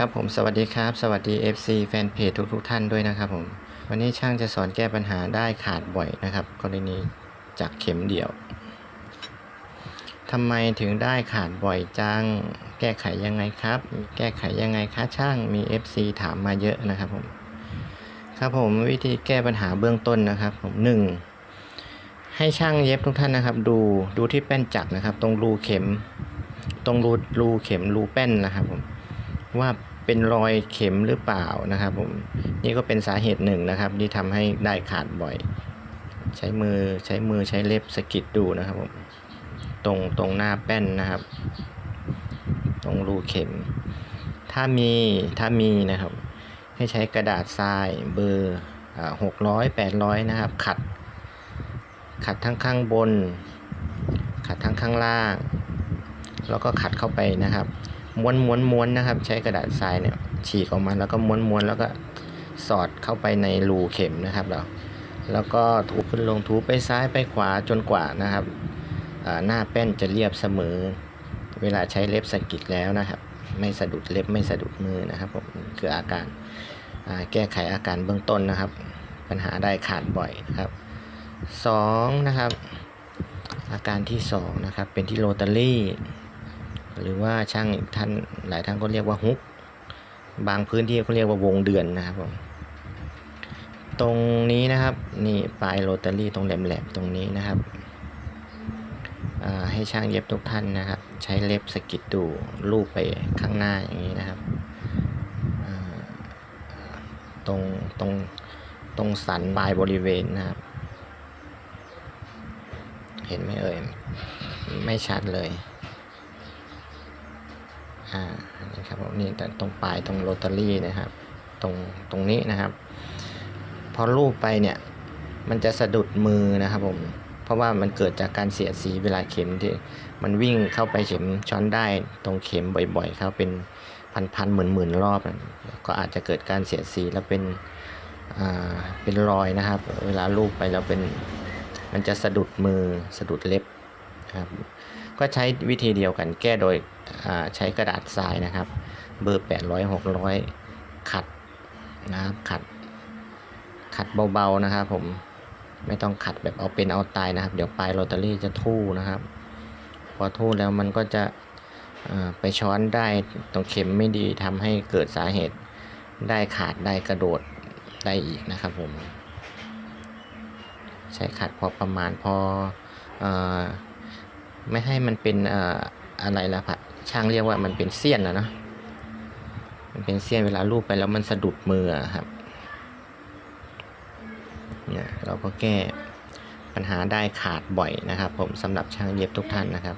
ครับผมสวัสดีครับ สวัสดี FC แฟนเพจทุกทุกๆท่านด้วยนะครับผม วันนี้ช่างจะสอนแก้ปัญหาได้ขาดบ่อยนะครับ กรณีจากเข็มเดี่ยวทำไมถึงได้ขาดบ่อยจัง แก้ไขยังไงครับ แก้ไขยังไงคะช่างมี FC ถามมาเยอะนะครับผม ครับผมวิธีแก้ปัญหาเบื้องต้นนะครับ ผมหนึ่งให้ช่างเย็บทุกท่านนะครับ ดูดูที่แป้นจักนะครับ ตรงรูเข็ม ตรงรูรูเข็มรูแป้นนะครับผม ว่าเป็นรอยเข็มหรือเปล่านะครับผมนี่ก็เป็นสาเหตุหนึ่งนะครับ ที่ทำให้ได้ขาดบ่อย ใช้มือใช้มือใช้เล็บสกิดดูนะครับผมตรงตรงหน้าแป้นนะครับ ตรงรูเข็ม ถ้ามีถ้ามีนะครับ ให้ใช้กระดาษทรายเบอร์หกร้อยแปดร้อยนะครับ ขัด ขัดทั้งข้างบน ขัดทั้งข้างล่าง แล้วก็ขัดเข้าไปนะครับ ม้วนม้วนม้วนนะครับ ใช้กระดาษทรายเนี่ยฉีกออกมาแล้วก็ม้วนม้วนแล้วก็สอดเข้าไปในรูเข็มนะครับเราแล้วก็ถูขึ้นลงถูไปซ้ายไปขวาจนกว่านะครับหน้าแป้นจะเรียบเสมอ เวลาใช้เล็บสะกิดแล้วนะครับ ไม่สะดุดเล็บไม่สะดุดมือนะครับผมคืออาการแก้ไขอาการเบื้องต้นนะครับ ปัญหาได้ขาดบ่อยนะครับสองนะครับ อาการที่สองนะครับเป็นที่โรตารี่ หรือว่าช่างท่านหลายท่านก็เรียกว่าฮุก บางพื้นที่เขาเรียกว่าวงเดือนนะครับผมตรงนี้นะครับนี่ปลายโรตารี่ตรงแหลมๆตรงนี้นะครับให้ช่างเย็บทุกท่านนะครับ ใช้เล็บสกิดดูลูบไปข้างหน้าอย่างนี้นะครับตรงตรงตรงสันปลายบริเวณนะครับ เห็นไหมเอ่ยไม่ชัดเลย อ่านี่ครับผมนี่แต่ตรงปลายตรงโรตารี่นะครับ ตรงตรงนี้นะครับ พอลูบไปเนี่ยมันจะสะดุดมือนะครับผมเพราะว่ามันเกิดจากการเสียดสีเวลาเข็มที่มันวิ่งเข้าไปเข็มช้อนได้ตรงเข็มบ่อยๆครับเป็นพันๆหมื่นๆรอบ ก็อาจจะเกิดการเสียดสีแล้วเป็นอ่าเป็นรอยนะครับ เวลาลูบไปแล้วเป็นมันจะสะดุดมือสะดุดเล็บ ครับ ก็ใช้วิธีเดียวกันแก้โดยใช้กระดาษทรายนะครับ เบอร์ 800 600 ขัดนะครับขัด ขัดเบาๆนะครับผมไม่ต้องขัดแบบเอาเป็นเอาตายนะครับ เดี๋ยวปลายโรตารี่จะทู่นะครับ พอทู่แล้วมันก็จะไปช้อนได้ตรงเข็มไม่ดีทำให้เกิดสาเหตุได้ขาดได้กระโดดได้อีกนะครับผม ใช้ขัดพอประมาณพออ ไม่ให้มันเป็นอะไรละผัดช่างเรียกว่ามันเป็นเสี้ยนนะเนาะมันเป็นเสี้ยนเวลาลูบไปแล้วมันสะดุดมือครับเนี่ยเราก็แก้ปัญหาได้ขาดบ่อยนะครับ ผมสำหรับช่างเย็บทุกท่านนะครับ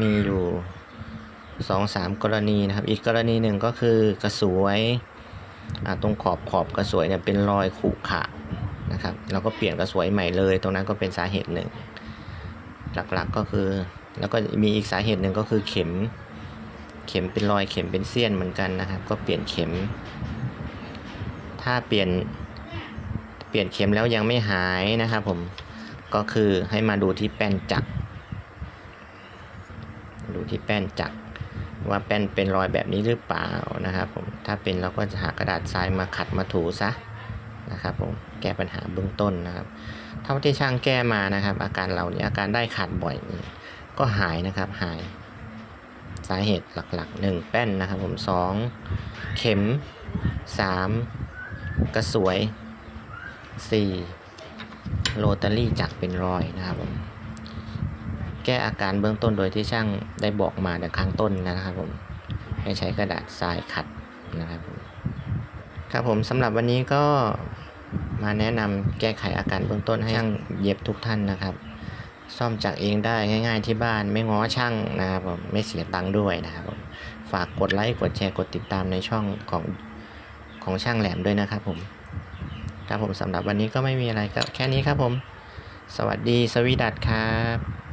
มีอยู่สองสามกรณีนะครับ อีกกรณีหนึ่งก็คือกระสวยตรงขอบขอบกระสวยเนี่ยเป็นรอยขรุขระนะครับเราก็เปลี่ยนกระสวยใหม่เลย ตรงนั้นก็เป็นสาเหตุหนึ่ง หลักๆก็คือ แล้วก็มีอีกสาเหตุหนึ่งก็คือเข็ม เข็มเป็นรอยเข็มเป็นเสี้ยนเหมือนกันนะครับ ก็เปลี่ยนเข็ม ถ้าเปลี่ยนเปลี่ยนเข็มแล้วยังไม่หายนะครับผมก็คือให้มาดูที่แป้นจักรดูที่แป้นจักรว่าแป้นเป็นรอยแบบนี้หรือเปล่านะครับผมถ้าเป็นเราก็จะหากระดาษทรายมาขัดมาถูซะ นะครับผมแก้ปัญหาเบื้องต้นนะครับ เท่าที่ช่างแก้มานะครับ อาการเราเนี่ยอาการได้ขาดบ่อยนี่ก็หายนะครับหายสาเหตุหลักๆหนึ่งแป้นนะครับผมสองเข็มสามกระสวยสี่โรตารี่จักเป็นรอยนะครับผมแก้อาการเบื้องต้นโดยที่ช่างได้บอกมาในข้างต้นนะครับผมให้ใช้กระดาษทรายขัดนะครับผม ครับผมสำหรับวันนี้ก็มาแนะนำแก้ไขอาการเบื้องต้นให้ช่างเย็บทุกท่านนะครับ ซ่อมจากเองได้ง่าย ๆ ที่บ้านไม่ง้อช่างนะครับผมไม่เสียตังค์ด้วยนะครับผมฝากกดไลค์กดแชร์กดติดตามในช่องของของช่างแหลมด้วยนะครับผมครับผมสำหรับวันนี้ก็ไม่มีอะไรครับแค่นี้ครับผม สวัสดีสวีดัตครับ